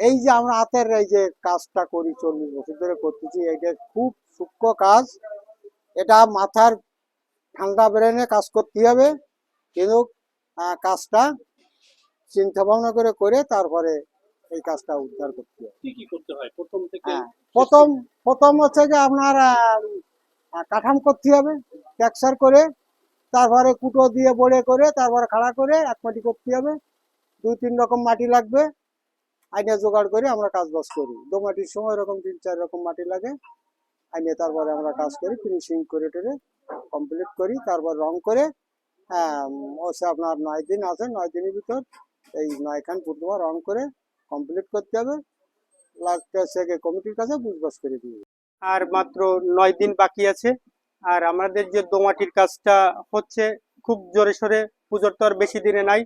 এই যে আমরা হাতের এই যে কাজটা করি চল্লিশ বছর ধরে করতেছি এটা খুব সূক্ষ্ম কাজ। এটা মাথার ঠান্ডা ব্রেনে কাজ করতে হবে। কিন্তু কাজটা চিন্তা ভাবনা করে করে তারপরে এই কাজটা উদ্ধার করতে হবে। কি কি করতে হয়? প্রথম থেকে হ্যাঁ, প্রথম প্রথম হচ্ছে যে আপনার কাঠাম করতে হবে ট্যাক্সার করে তারপরে কুটো দিয়ে বড়ে করে তারপরে খাড়া করে এক মাটি করতে হবে। দুই তিন রকম মাটি লাগবে। আইনে জোগাড় করে, আমরা কাজ করি। দোমাটির সময় এরকম তিন, চার রকম মাটি লাগে, আইনে তারপরে আমরা কাজ করি ফিনিশিং করে টেরে কমপ্লিট করি, তারপর রং করে হচ্ছে আপনার নয় দিন আছে, নয় দিনের ভিতর এই নয়খান প্রথমবার রং করে কমপ্লিট করতে হবে। লাস্টে হচ্ছে কমিটির কাছে বুঝবাস করে দিবে আর মাত্র নয় দিন বাকি আছে, আর আমাদের যে দোমাটির কাজটা হচ্ছে, খুব জোরে সোরে পুজোর তো আর বেশি দিনে নাই।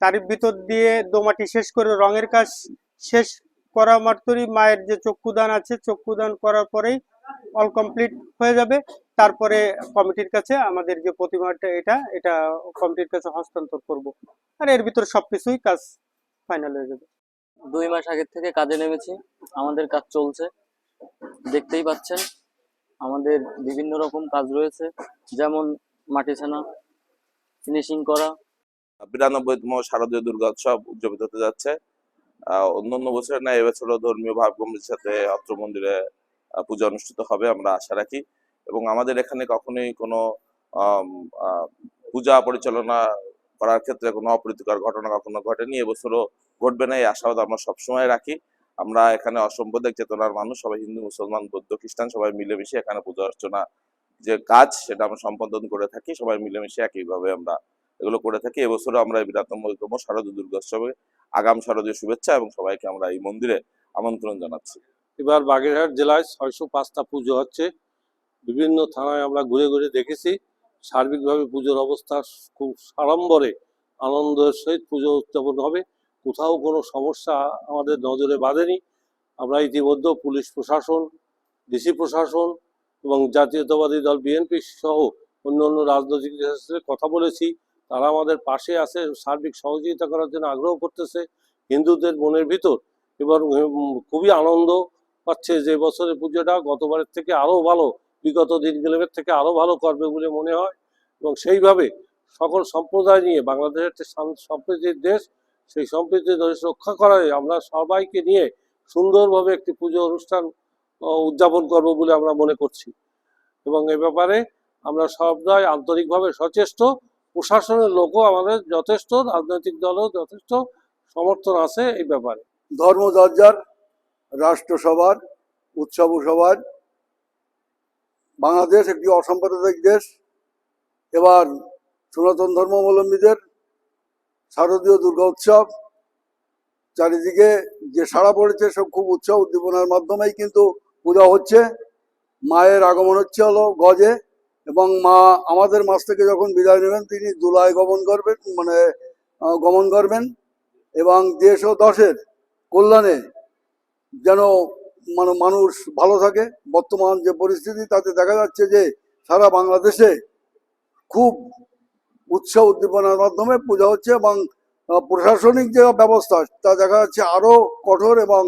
তার ভিতর দিয়ে দোমাটি শেষ করে রঙের কাজ শেষ করা মাত্রই মায়ের যে চক্ষুদান আছে, চক্ষুদান করার পরেই অল কমপ্লিট হয়ে যাবে। তারপরে কমিটির কাছে আমাদের যে প্রতিমাটা এটা এটা কমিটির কাছে হস্তান্তর করব। আর এর ভিতর সবকিছুই কাজ ফাইনাল হয়ে যাবে। দুই মাস আগের থেকে কাজে নেমেছি। আমাদের কাজ চলছে। দেখতেই পাচ্ছেন, আমাদের বিভিন্ন রকম কাজ রয়েছে। যেমন মাটি ছানা ফিনিশিং করা বিরানব্বইতম শারদীয় দুর্গোৎসব উদযাপিত হতে যাচ্ছে। অন্যান্য বছরের ন্যায় এবছরও ধর্মীয় ভাবগম্ভীর সাথে অত্র মন্দিরে পূজা অনুষ্ঠিত হবে, আমরা আশা রাখি। এবং আমাদের এখানে কখনোই কোনো পূজা পরিচালনা করার ক্ষেত্রে কোনো অপ্রীতিকর ঘটনা কখনো ঘটেনি। এবছরও ঘটবে না, এই আশাবাদ আমরা সবসময় রাখি। আমরা এখানে অসম্প্রদায়িক চেতনার মানুষ, সবাই হিন্দু, মুসলমান, বৌদ্ধ, খ্রিস্টান, সবাই মিলেমিশে এখানে পূজা অর্চনা যে কাজ, সেটা আমরা সম্পাদন করে থাকি। সবাই মিলেমিশে একইভাবে আমরা এগুলো করে থাকি। এবছরও আমরা এই বিরাটতম শারদীয় দুর্গোৎসবে আগাম শারদীয় শুভেচ্ছা এবং সবাইকে আমরা এই মন্দিরে আমন্ত্রণ জানাচ্ছি। এবার বাগেরহাট জেলায় ছয়শো পাঁচটা পুজো হচ্ছে। বিভিন্ন থানায় আমরা ঘুরে ঘুরে দেখেছি। সার্বিকভাবে পুজোর অবস্থা খুব সাড়ম্বরে আনন্দের সহিত পুজো উদযাপন হবে। কোথাও কোনো সমস্যা আমাদের নজরে বাঁধেনি। আমরা ইতিমধ্যে পুলিশ প্রশাসন, ডিসি প্রশাসন এবং জাতীয়তাবাদী দল, বিএনপি সহ অন্য অন্য রাজনৈতিক কথা বলেছি। তারা আমাদের পাশে আছে, সার্বিক সহযোগিতা করার জন্য আগ্রহ করতেছে, হিন্দুদের মনের ভিতর। এবং খুবই আনন্দ পাচ্ছে যে বছরের পুজোটা গতবারের থেকে আরও ভালো, বিগত দিনগুলোর থেকে আরও ভালো করবে বলে মনে হয়। এবং সেইভাবে সকল সম্প্রদায় নিয়ে, বাংলাদেশের সম্প্রীতির দেশ, সেই সম্প্রীতির দেশ রক্ষা করায় আমরা সবাইকে নিয়ে সুন্দরভাবে একটি পুজো অনুষ্ঠান উদযাপন করব বলে আমরা মনে করছি। এবং এ ব্যাপারে আমরা সবাই আন্তরিকভাবে সচেষ্ট। প্রশাসনের লোকও আমাদের যথেষ্ট, রাজনৈতিক দলও যথেষ্ট সমর্থন আছে এই ব্যাপারে। ধর্মদরজার রাষ্ট্রসভার, উৎসব সভার, বাংলাদেশ একটি অসাম্প্রদায়িক দেশ। এবার সনাতন ধর্মাবলম্বীদের শারদীয় দুর্গা উৎসব। চারিদিকে যে সাড়া পড়েছে সব খুব উৎসব উদ্দীপনার মাধ্যমেই কিন্তু পূজা হচ্ছে। মায়ের আগমন হচ্ছে হলো গজে। এবং মা আমাদের মাস থেকে যখন বিদায় নেবেন, তিনি দুলায় গমন করবেন মানে গমন করবেন এবং দেশ ও দশের কল্যাণে যেন মানে মানুষ ভালো থাকে। বর্তমান যে পরিস্থিতি, তাতে দেখা যাচ্ছে যে সারা বাংলাদেশে খুব উৎসাহ উদ্দীপনার মাধ্যমে পূজা হচ্ছে এবং প্রশাসনিক যে ব্যবস্থা, তা দেখা যাচ্ছে আরও কঠোর এবং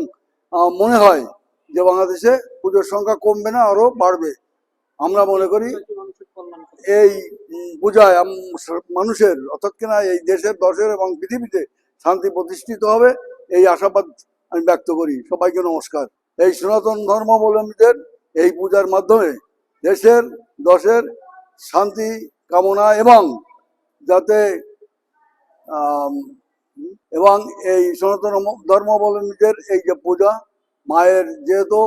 মনে হয় যে বাংলাদেশে পুজোর সংখ্যা কমবে না আরও বাড়বে। আমরা মনে করি এই পূজায় মানুষের, অর্থাৎ কিনা এই দেশের, দশের এবং পৃথিবীতে শান্তি প্রতিষ্ঠিত হবে, এই আশাবাদ আমি ব্যক্ত করি। সবাইকে নমস্কার। এই সনাতন ধর্মাবলম্বীদের এই পূজার মাধ্যমে দেশের, দশের শান্তি কামনা এবং যাতে এবং এই সনাতন ধর্মাবলম্বীদের এই যে পূজা, মায়ের যেহেতু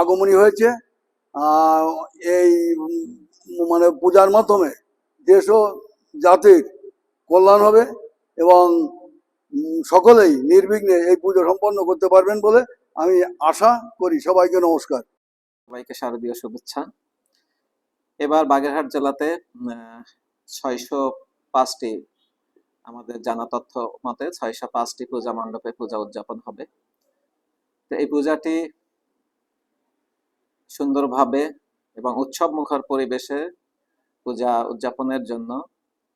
আগমনী হয়েছে এই মানে পূজার মাধ্যমে দেশ ও জাতির কল্যাণ হবে এবং সকলেই নির্বিঘ্নে এই পুজো সম্পন্ন করতে পারবেন বলে আমি আশা করি। সবাইকে নমস্কার। সবাইকে শারদীয় শুভেচ্ছা। এবার বাগেরহাট জেলাতে ছয়শো পাঁচটি আমাদের জানা তথ্য মতে ছয়শো পাঁচটি পূজা মণ্ডপে পূজা উদযাপন হবে। তো এই পূজাটি সুন্দরভাবে এবং উৎসব মুখর পরিবেশে পূজা উদযাপনের জন্য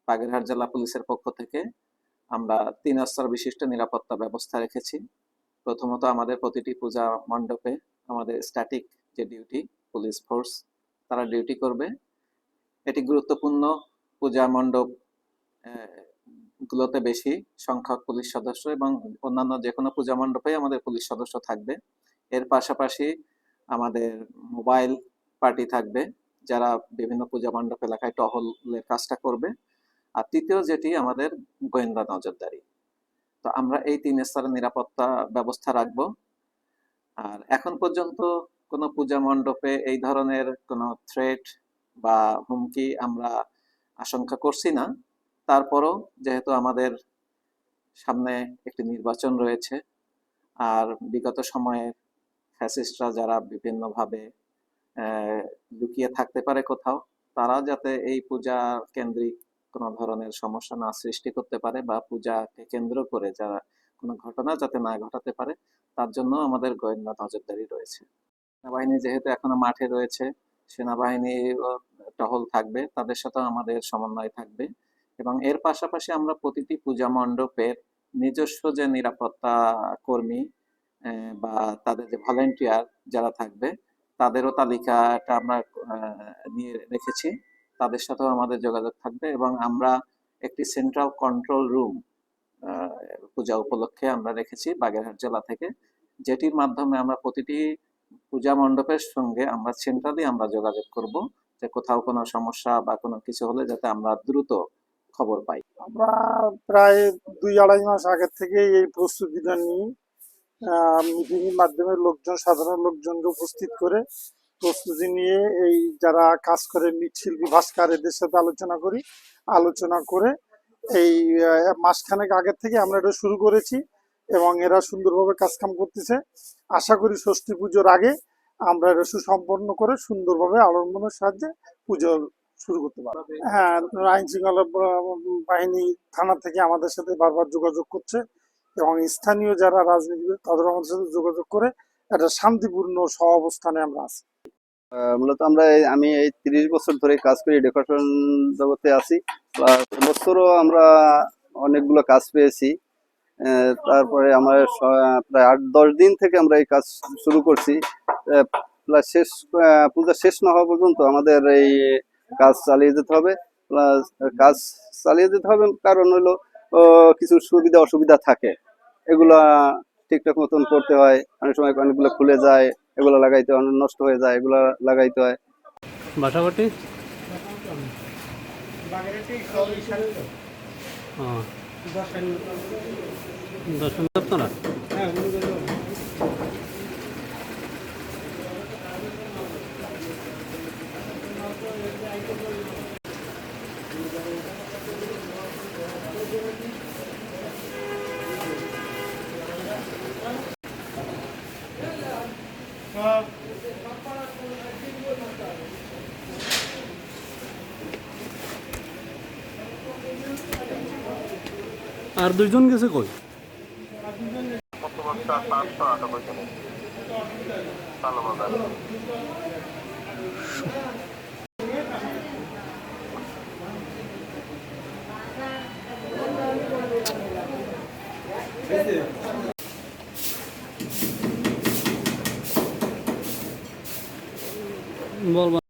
বাগেরহাট জেলা পুলিশের পক্ষ থেকে আমরা তিন স্তর বিশিষ্ট নিরাপত্তা ব্যবস্থা রেখেছি। প্রথমত আমাদের প্রতিটি পূজা মণ্ডপে আমাদের স্ট্যাটিক যে ডিউটি পুলিশ ফোর্স তারা ডিউটি করবে। এটি গুরুত্বপূর্ণ পূজা মণ্ডপ গুলোতে বেশি সংখ্যক পুলিশ সদস্য এবং অন্যান্য যে কোনো পূজা মণ্ডপে আমাদের পুলিশ সদস্য থাকবে। এর পাশাপাশি আমাদের মোবাইল পার্টি থাকবে, যারা বিভিন্ন পূজা মণ্ডপ এলাকায় টহলের কাজটা করবে। আর তৃতীয় যেটি, আমাদের গোয়েন্দা নজরদারি। তো আমরা এই তিন স্তরের নিরাপত্তা ব্যবস্থা রাখব। আর এখন পর্যন্ত কোনো পূজা মণ্ডপে এই ধরনের কোনো থ্রেট বা হুমকি আমরা আশঙ্কা করছি না। তারপরও যেহেতু আমাদের সামনে একটি নির্বাচন রয়েছে, আর বিগত সময়ে ফ্যাসিস্টরা যারা বিভিন্নভাবে লুকিয়ে থাকতে পারে কোথাও তারা যাতে এই পূজা কেন্দ্রিক কোনো ধরনের সমস্যা না সৃষ্টি করতে পারে বা পূজাকে কেন্দ্র করে যারা কোনো ঘটনা যাতে না ঘটাতে পারে, তার জন্য আমাদের গোয়েন্দা নজরদারি রয়েছে। সেনাবাহিনী যেহেতু এখনও মাঠে রয়েছে, সেনাবাহিনী টহল থাকবে, তাদের সাথেও আমাদের সমন্বয় থাকবে এবং এর পাশাপাশি আমরা প্রতিটি পূজা মণ্ডপের নিজস্ব যে নিরাপত্তা কর্মী বা তাদের যে ভলেন্টিয়ার যারা থাকবে তাদেরও তালিকাটা আমরা নিয়ে রেখেছি। তাদের সাথেও আমাদের যোগাযোগ থাকবে এবং আমরা একটি সেন্ট্রাল কন্ট্রোল রুম পূজা উপলক্ষে আমরা রেখেছি বাগেরহাট জেলা থেকে, যেটির মাধ্যমে আমরা প্রতিটি পূজা মণ্ডপের সঙ্গে আমরা সেন্ট্রালি আমরা যোগাযোগ করব যে কোথাও কোনো সমস্যা বা কোনো কিছু হলে যাতে আমরা দ্রুত খবর পাই। আমরা প্রায় দুই আড়াই মাস আগের থেকে এই প্রস্তুতিটা নিই। মিটিং এর মাধ্যমে লোকজন, সাধারণ লোকজনকে উপস্থিত করে প্রস্তুতি নিয়ে এই যারা কাজ করে মৃৎশিল্পী ভাস্কর এদের সাথে আলোচনা করি। আলোচনা করে এই মাসখানেক আগের থেকে আমরা এটা শুরু করেছি এবং এরা সুন্দরভাবে কাজকাম করতেছে। আশা করি ষষ্ঠী পুজোর আগে আমরা এটা সুসম্পন্ন করে সুন্দরভাবে আলম্বনের সাহায্যে পুজো শুরু করতে পারব। হ্যাঁ আইন শৃঙ্খলা বাহিনী থানা থেকে আমাদের সাথে বারবার যোগাযোগ করছে। এবং স্থানীয় যারা রাজনীতিবিদ তাদের আমাদের সাথে যোগাযোগ করে একটা শান্তিপূর্ণ সহাবস্থানে আমরা আছি। মূলত আমরা আমি এই তিরিশ বছর ধরে কাজ করি ডেকোরেশন জগতে আছি। বছরও আমরা অনেকগুলো কাজ পেয়েছি। তারপরে আমরা প্রায় আট দশ দিন থেকে আমরা এই কাজ শুরু করছি। প্লাস শেষ পূজা শেষ না হওয়া পর্যন্ত আমাদের এই কাজ চালিয়ে যেতে হবে। প্লাস কাজ চালিয়ে যেতে হবে, কারণ হলো কিছু সুবিধা অসুবিধা থাকে। এগুলা ঠিকঠাক মতন করতে হয়। অনেক সময় অনেকগুলো খুলে যায় এগুলো লাগাইতে হয় অনেক নষ্ট হয়ে যায় এগুলা লাগাইতে হয়। বাসাবাটি? হ্যাঁ দশ মিনিট। আপনারা? আর দুইজন গেছে কই? বলবা